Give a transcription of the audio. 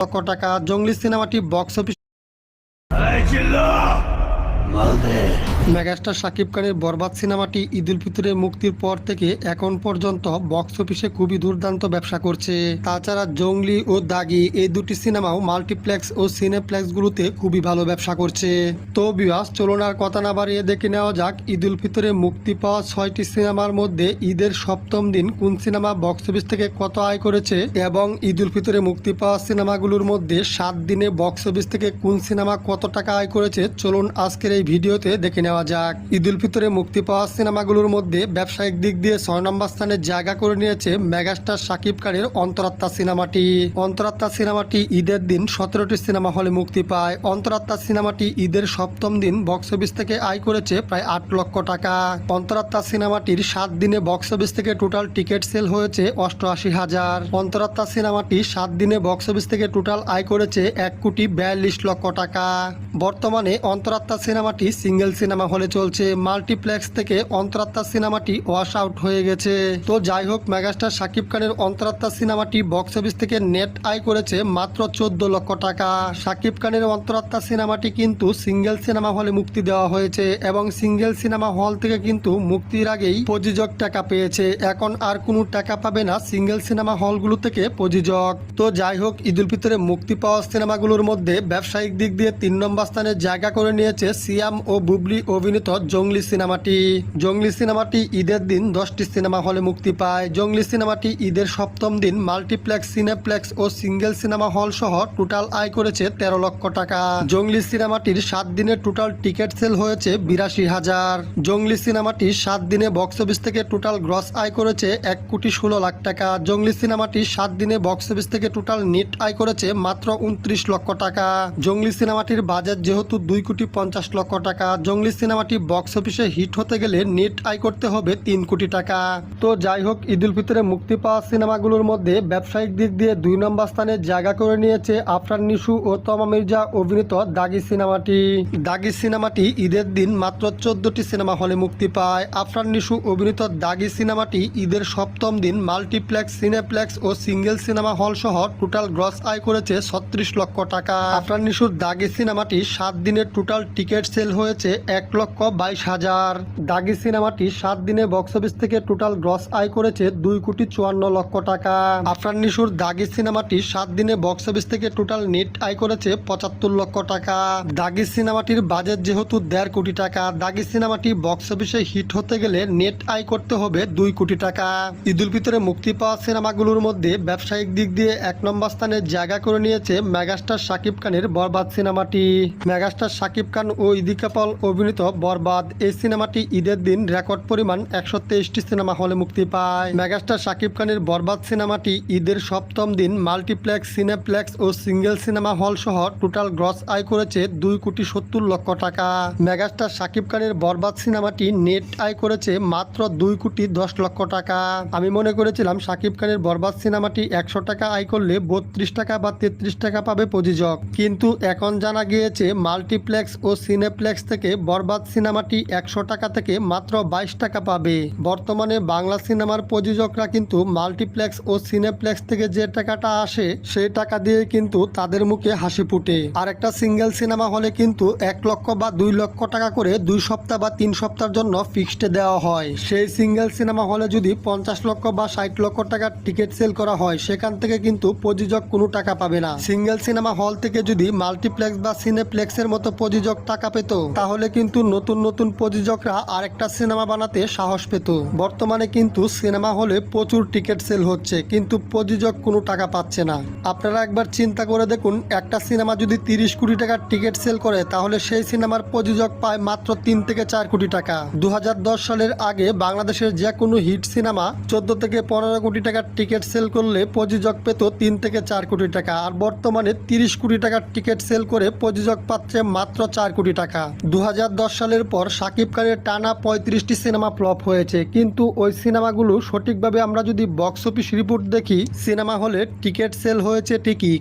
লক্ষ টাকা জঙ্গলি সিনেমাটি বক্স অফিস মেগাস্টার শাকিব খানের বরবাদ সিনেমাটি ঈদ উল ফিতরের মুক্তির পর থেকে এখন পর্যন্ত বক্স অফিসে খুবই দুর্দান্ত ব্যবসা করছে। তাছাড়া জঙ্গলি ও দাগি এই দুটি সিনেমাও মাল্টিপ্লেক্স ও সিনেপ্লেক্সগুলোতে খুবই ভালো ব্যবসা করছে। তো বিবাস চলুন আর কথা না বাড়িয়ে দেখে নেওয়া যাক ঈদ উল ফিতরে মুক্তি পাওয়া ছয়টি সিনেমার মধ্যে ঈদের সপ্তম দিন কোন সিনেমা বক্স অফিস থেকে কত আয় করেছে এবং ঈদ উল ফিতরে মুক্তি পাওয়া সিনেমাগুলোর মধ্যে সাত দিনে বক্স অফিস থেকে কোন সিনেমা কত টাকা আয় করেছে চলুন আজকের এই ভিডিওতে দেখে নেওয়া যাক। ঈদ উল ফিতরে মুক্তি পাওয়া সিনেমাগুলোর মধ্যে ব্যবসায়িক দিক দিয়ে ছয় নম্বর স্থানে জায়গা করে নিয়েছে মেগাস্টার শাকিব খানের অন্তরাত্মা সিনেমাটি। অন্তরাত্মা সিনেমাটি ঈদের দিন সতেরোটি সিনেমা হলে মুক্তি পায়। অন্তরাত্মা সিনেমাটি ঈদের সপ্তম দিন বক্স অফিস থেকে আয় করেছে প্রায় আট লক্ষ টাকা। অন্তরাত্মা সিনেমাটির সাত দিনে বক্স অফিস থেকে টোটাল টিকিট সেল হয়েছে অষ্টআশি হাজার। অন্তরাত্মা সিনেমাটি সাত দিনে বক্স অফিস থেকে টোটাল আয় করেছে এক কোটি বিয়াল্লিশ লক্ষ টাকা। বর্তমানে অন্তরাত্মা সিনেমাটি সিঙ্গেল সিনেমা হলে চলছে মাল্টিপ্লেক্স থেকে অন্তরাত্মা সিনেমাটি ওয়াশ আউট হয়ে গেছে। তো যাই হোক, মেগাস্টার শাকিব খানের অন্তরাত্মা সিনেমাটি বক্স অফিস থেকে নেট আয় করেছে মাত্র চোদ্দ লক্ষ টাকা। শাকিব খানের অন্তরাত্মা সিনেমাটি কিন্তু সিঙ্গেল সিনেমা হলে মুক্তি দেওয়া হয়েছে এবং সিঙ্গেল সিনেমা হল থেকে কিন্তু মুক্তির আগেই প্রযোজক টাকা পেয়েছে। এখন আর কোনো টাকা পাবে না সিঙ্গেল সিনেমা হলগুলো থেকে প্রযোজক। তো যাই হোক, ঈদ উল ফিতরে মুক্তি পাওয়া সিনেমাগুলোর মধ্যে ব্যবসায়িক দিক দিয়ে তিন নম্বর স্থানে জায়গা করে নিয়েছে সিয়াম ও বুবলি অভিনীত জঙ্গলি সিনেমাটি। জঙ্গলি সিনেমাটি ঈদের দিন দশটি সিনেমা হলে মুক্তি পায়। জঙ্গলি সিনেমাটি ঈদের সপ্তম দিন মাল্টিপ্লেক্স, সিনেপ্লেক্স ও সিঙ্গেল সিনেমা হল সহ টোটাল আয় করেছে তেরো লক্ষ টাকা। জঙ্গলি সিনেমাটির সাত দিনের টোটাল টিকিট সেল হয়েছে বিরাশি হাজার। জঙ্গলি সিনেমাটি সাত দিনে বক্স অফিস থেকে টোটাল গ্রস আয় করেছে এক কোটি ষোলো লাখ টাকা। জঙ্গলি সিনেমাটি সাত দিনে বক্স অফিস থেকে টোটাল নেট আয় করেছে মাত্র উনত্রিশ লক্ষ টাকা। জঙ্গলি সিনেমাটির বাজেট যেহেতু দুই কোটি পঞ্চাশ লক্ষ টাকা। জঙ্গলি সিনেমাটি বক্স অফিসে হিট হতে গেলে নেট আয় করতে হবে তিন কোটি টাকা। তো যাই হোক, ঈদ উল ফিতরে মুক্তি পাওয়া সিনেমাগুলোর মধ্যে ব্যবসায়িক দিক দিয়ে দুই নম্বর স্থানে জায়গা করে নিয়েছে আফরান নিশু ও তমা মির্জা অভিনীত দাগি সিনেমাটি। দাগি সিনেমাটি ঈদের দিন মাত্র চোদ্দটি সিনেমা হলে মুক্তি পায়। আফরান নিশু অভিনীত দাগি সিনেমাটি ঈদের সপ্তম দিন মাল্টিপ্লেক্স, সিনেপ্লেক্স ও সিঙ্গেল সিনেমা হল সহ টোটাল গ্রস আয় করেছে ছত্রিশ লক্ষ টাকা। আফরান নিশুর দাগি সিনেমাটি সাত দিনের টোটাল টিকিট সেল হয়েছে এক লক্ষ বাইশ হাজার। দাগি সিনেমাটি সাত দিনে বক্স অফিস থেকে টোটাল গ্রস আয় করেছে দুই কোটি চুয়ান্ন লক্ষ টাকা। আফরান নিশুর দাগি সিনেমাটি সাত দিনে বক্স অফিস থেকে টোটাল নেট আয় করেছে পঁচাত্তর লক্ষ টাকা। দাগি সিনেমাটির বাজেট যেহেতু দেড় কোটি টাকা, দাগি সিনেমাটি বক্স অফিসে হিট হতে গেলে নেট আয় করতে হবে দুই কোটি টাকা। ঈদুল ফিতরে মুক্তি পাওয়া সিনেমাগুলোর মধ্যে ব্যবসায়িক দিক দিয়ে এক নম্বর স্থানে জায়গা করে নিয়েছে মেগাস্টার শাকিব খানের বরবাদ সিনেমাটি। মেগাস্টার শাকিব খান ও ইদিকা পল বরবাদ, এই সিনেমাটি ঈদের দিন রেকর্ড পরিমাণ একশো তেইশটি সিনেমা হলে মুক্তি পায়। মেগাস্টার শাকিব খানের বরবাদ সিনেমাটি ঈদের সপ্তম দিন মাল্টিপ্লেক্স, সিনেপ্লেক্স ও সিঙ্গেল সিনেমা হল সহ টোটাল গ্রস আয় করেছে দুই কোটি সত্তর লক্ষ টাকা। মেগাস্টার শাকিব খানের বরবাদ সিনেমাটি নেট আয় করেছে মাত্র দুই কোটি দশ লক্ষ টাকা। আমি মনে করেছিলাম শাকিব খানের বরবাদ সিনেমাটি একশো টাকা আয় করলে বত্রিশ টাকা বা তেত্রিশ টাকা পাবে প্রযোজক। কিন্তু এখন জানা গিয়েছে মাল্টিপ্লেক্স ও সিনেপ্লেক্স থেকে বরবাদ সিনেমাটি একশো টাকা থেকে মাত্র বাইশ টাকা পাবে। বর্তমানে বাংলা সিনেমার প্রযোজকরা কিন্তু মাল্টিপ্লেক্স ও সিনেপ্লেক্স থেকে যে টাকাটা আসে, সেই টাকা দিয়ে কিন্তু তাদের মুখে হাসি ফুটে। আর একটা সিঙ্গেল সিনেমা হলে কিন্তু এক লক্ষ বা দুই লক্ষ টাকা করে দুই সপ্তাহ বা তিন সপ্তাহের জন্য ফিক্সড দেওয়া হয়। সেই সিঙ্গেল সিনেমা হলে যদি পঞ্চাশ লক্ষ বা ষাট লক্ষ টাকার টিকিট সেল করা হয়, সেখান থেকে কিন্তু প্রযোজক কোনো টাকা পাবে না। সিঙ্গেল সিনেমা হল থেকে যদি মাল্টিপ্লেক্স বা সিনেপ্লেক্সের মতো প্রযোজক টাকা পেত, তাহলে কিন্তু নতুন নতুন প্রযোজকরা আরেকটা সিনেমা বানাতে সাহস পেত। বর্তমানে কিন্তু সিনেমা হলে প্রচুর টিকিট সেল হচ্ছে, কিন্তু প্রযোজক কোনো টাকা পাচ্ছে না। আপনারা একবার চিন্তা করে দেখুন, একটা সিনেমা যদি তিরিশ কোটি টাকার টিকিট সেল করে, তাহলে সেই সিনেমার প্রযোজক পায় মাত্র তিন থেকে চার কোটি টাকা। দু হাজার দশ সালের আগে বাংলাদেশের যে কোনো হিট সিনেমা চোদ্দ থেকে পনেরো কোটি টাকার টিকিট সেল করলে প্রযোজক পেত তিন থেকে চার কোটি টাকা, আর বর্তমানে তিরিশ কোটি টাকার টিকিট সেল করে প্রযোজক পাচ্ছে মাত্র চার কোটি টাকা। দু হাজার দশ সালের পর সাকিব খানের টানা পঁয়ত্রিশটি সিনেমা ফ্লপ হয়েছে। কিন্তু ওই সিনেমাগুলো সঠিকভাবে আমরা যদি বক্স অফিস রিপোর্ট দেখি, সিনেমা হলে টিকিট সেল হয়েছে ঠিকই